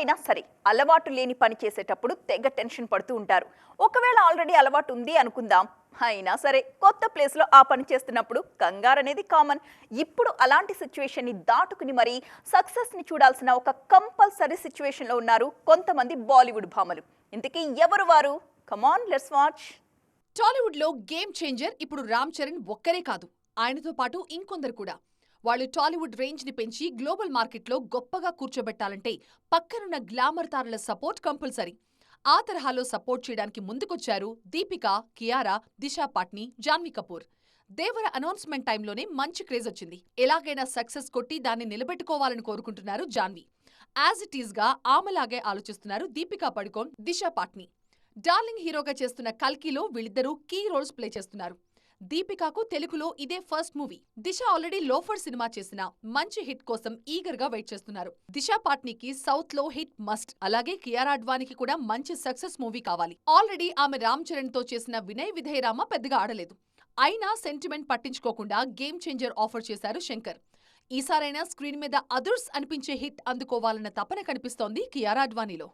అయినా సరే అలవాటు లేని పని చేసేటప్పుడు తెగ టెన్షన్ పడుతూ ఉంటారు. ఒకవేళ ఆల్రెడీ అలవాటు ఉంది అనుకుందాం. అయినా సరే కొత్త ప్లేస్లో ఆ పని చేస్తున్నప్పుడు కంగారు అనేది కామన్ ఇప్పుడు అలాంటి సిచ్యువేషన్ని దాటుకుని మరీ సక్సెస్ని చూడాల్సిన ఒక కంపల్సరీ సిచ్యువేషన్లో ఉన్నారు కొంతమంది బాలీవుడ్ భామలు. ఇంతకీ ఎవరు వారు? కమాన్ లెట్స్ వాచ్ టాలీవుడ్లో గేమ్ చేంజర్ ఇప్పుడు రామ్ చరణ్ ఒక్కరే కాదు. ఆయనతో పాటు ఇంకొందరు కూడా. వాళ్ళు టాలీవుడ్ రేంజ్ని పెంచి గ్లోబల్ మార్కెట్లో గొప్పగా కూర్చోబెట్టాలంటే పక్కనున్న గ్లామర్ తారల సపోర్ట్ కంపల్సరీ. ఆ తరహాలో సపోర్ట్ చేయడానికి ముందుకొచ్చారు దీపిక కియారా దిశా పాట్ని జాన్వీ కపూర్. దేవర అనౌన్స్మెంట్ టైంలోనే మంచి క్రేజ్ వచ్చింది. ఎలాగైనా సక్సెస్ కొట్టి దాన్ని నిలబెట్టుకోవాలని కోరుకుంటున్నారు జాన్వీ. యాజ్ ఇట్ ఈజ్గా ఆమెలాగే ఆలోచిస్తున్నారు దీపికా పడుకోన్ దిశా పాట్ని. డార్లింగ్ హీరోగా చేస్తున్న కల్కిలో వీళ్ళిద్దరూ కీ రోల్స్ ప్లే చేస్తున్నారు. దీపికాకు తెలుగులో ఇదే first movie. Disha already Loafer cinema చేసిన మంచి హిట్ కోసం ఈగర్గా వెయిట్ చేస్తున్నారు. దిశ పాట్నీకి సౌత్లో హిట్ మస్ట్. అలాగే కియారా అడ్వానికి కూడా మంచి సక్సెస్ మూవీ కావాలి. ఆల్రెడీ ఆమె రామ్ చరణ్తో చేసిన వినయ్ విధేయరామ పెద్దగా ఆడలేదు. అయినా సెంటిమెంట్ పట్టించుకోకుండా గేమ్ చేంజర్ ఆఫర్ చేశారు శంకర్. ఈసారైనా స్క్రీన్ మీద అదర్స్ అనిపించే హిట్ అందుకోవాలన్న తపన కనిపిస్తోంది కియారా అడ్వానీలో.